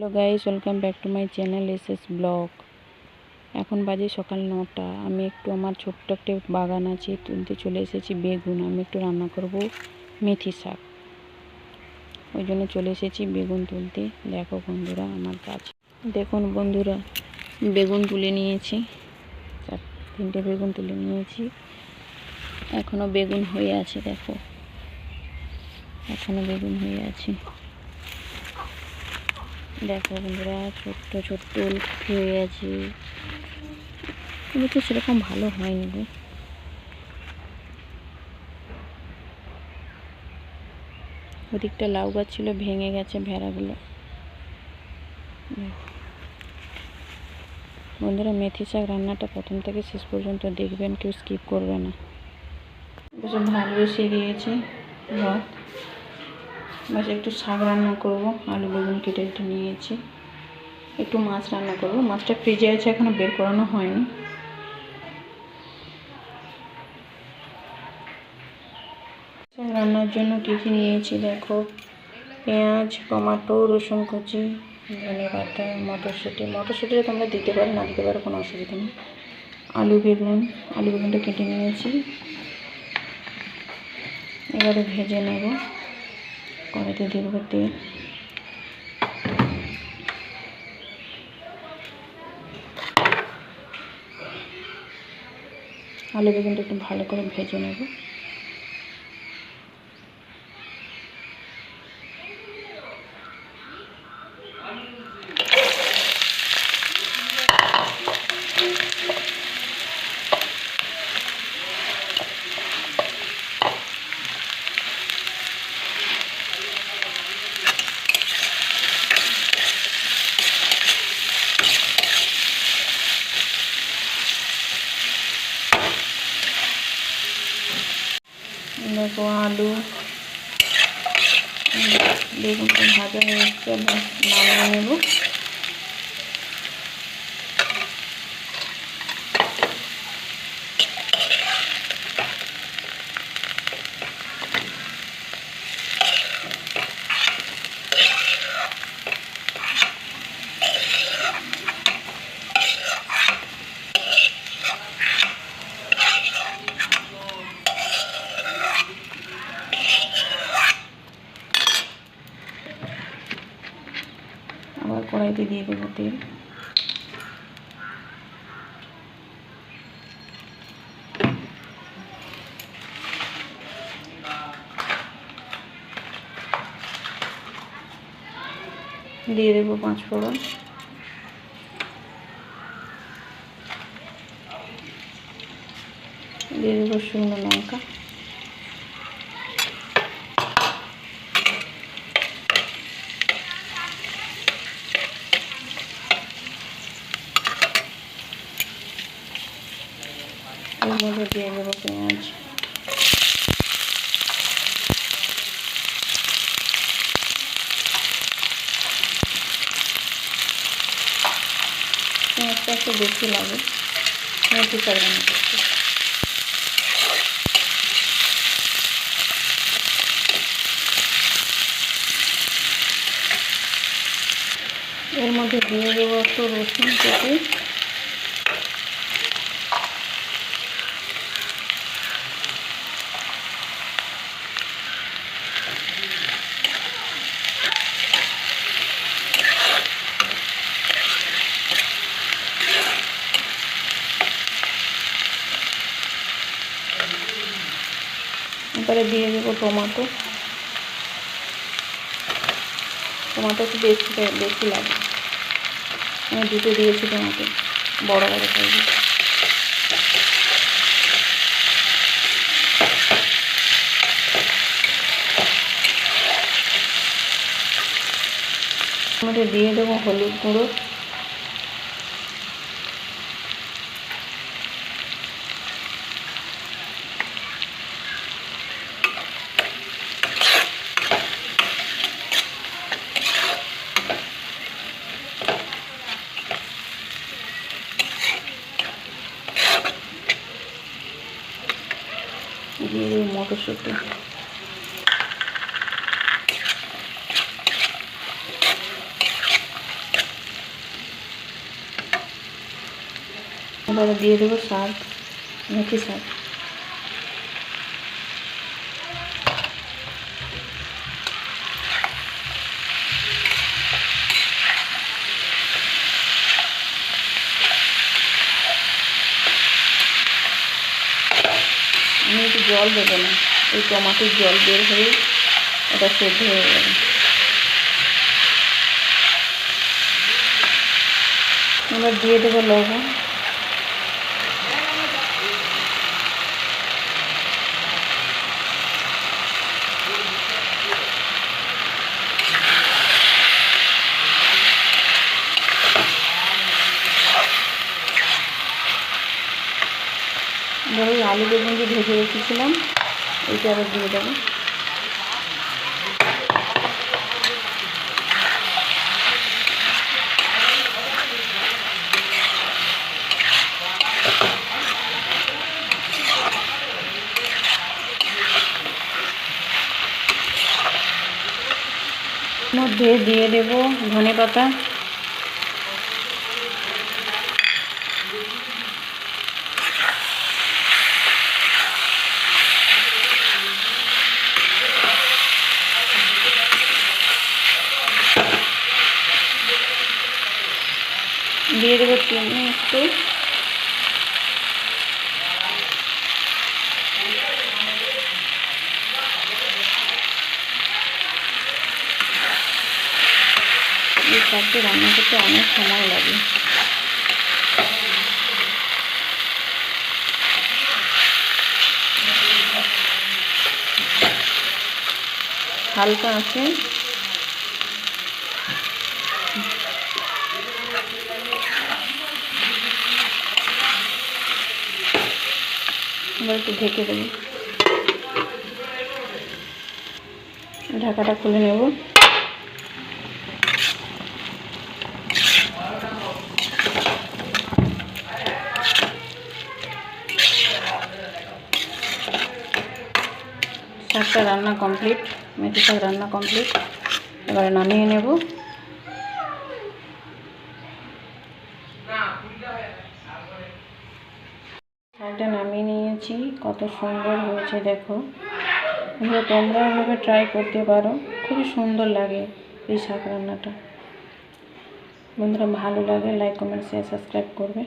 Hello guys, welcome back to my channel S S vlog. এখন বাজে সকাল নটা। আমি একটু আমার ছোট্ট একটা বাগান আছে, তুলতে চলে এসেছি বেগুন। আমি একটু রান্না করব মেথি শাক। ওই জন্য চলে এসেছি বেগুন তুলতে। দেখো বন্ধুরা আমার কাজ। দেখুন বন্ধুরা, বেগুন তুলে নিয়েছি। চার, তিনটে বেগুন তুলে নিয়েছি। এখনও বেগুন হয়ে আছে, দেখো। এখনও বেগুন হয়ে আছে। দেখো বন্ধুরা, ছোট্ট ছোট্ট উল্টে হয়ে আছে কিন্তু তো সেরকম ভালো হয়নি গো। ওদিকটা লাউ গাছ ছিল, ভেঙে গেছে ভেড়াগুলো। বন্ধুরা, মেথি শাক রান্নাটা প্রথম থেকে শেষ পর্যন্ত দেখবেন, কেউ স্কিপ করবে না। ভালো বসিয়ে দিয়েছি, ভাত। বাস একটু শাক রান্না করব, আলু বেগুন কেটে একটু নিয়েছি। একটু মাছ রান্না করব, মাছটা ফ্রিজে আছে, এখনও বের করানো হয়নি। রান্নার জন্য কী কী নিয়েছি দেখো? পেঁয়াজ, টমাটো, রসুন কুচি, ধনে পাতা, মটরশুঁটি। মটরশুঁটিটা তোমরা দিতে পারো, না দিতে পারো কোনো অসুবিধা নেই। আলু বেগুন, আলু বেগুনটা কেটে নিয়েছি। এবারে ভেজে নেব। কড়াইতে দিব তেল আলু বেগুনটা একটু ভালো করে ভেজে নেব। দেখো আলু। বেগুনটা ভাজা হয়ে এসছে নামিয়ে নেব। কড়াইতে দিয়ে দেবো তেল। দিয়ে দেবো পাঁচ ফোড়ন। দিয়ে দেবো শুকনো লঙ্কা এর মধ্যে দিয়ে দেবো পেঁয়াজ পেঁয়াজটা একটু বেশি লাগে। মেথি করতে এর মধ্যে দিয়ে দেবো একটু রসুন কেটে। এবারে দিয়ে দেবো টমাটো। টমাটো একটু বেশি বেশি লাগে। আমি দুটো দিয়েছি টমাটো, বড় বড় সাইজের। মধ্যে দিয়ে দেবো হলুদ গুঁড়ো। দিয়ে দেবো মটরশুঁটি দিয়ে দেবো সার মেথি সার আমি একটু জল দেবো না। এই টমাটোর জল বের হয়ে এটা সেদ্ধ হয়ে যাবে আমরা দিয়ে দেবো লবণ এবার ওই আলু বেগুন যে ভেজে রেখেছিলাম এইটা আবার দিয়ে দেবো। মধ্যে দিয়ে দেব ধনে পাতা। দিয়ে দেবো চিনি একটু এই শাকটি রান্না করতে অনেক সময় লাগে। হালকা আছে এবার একটু ঢেকে দেবো। ঢাকাটা খুলে নেব। শাকটা রান্না কমপ্লিট মেথি শাক রান্না কমপ্লিট। এবারে নামিয়ে নেব। শাকটা নামিয়ে নিয়েছি। কত সুন্দর হয়েছে, দেখো। এগুলো তোমরা এভাবে ট্রাই করতে পারো। খুবই সুন্দর লাগে এই শাক রান্নাটা। বন্ধুরা, ভালো লাগে লাইক কমেন্ট শেয়ার সাবস্ক্রাইব করবে।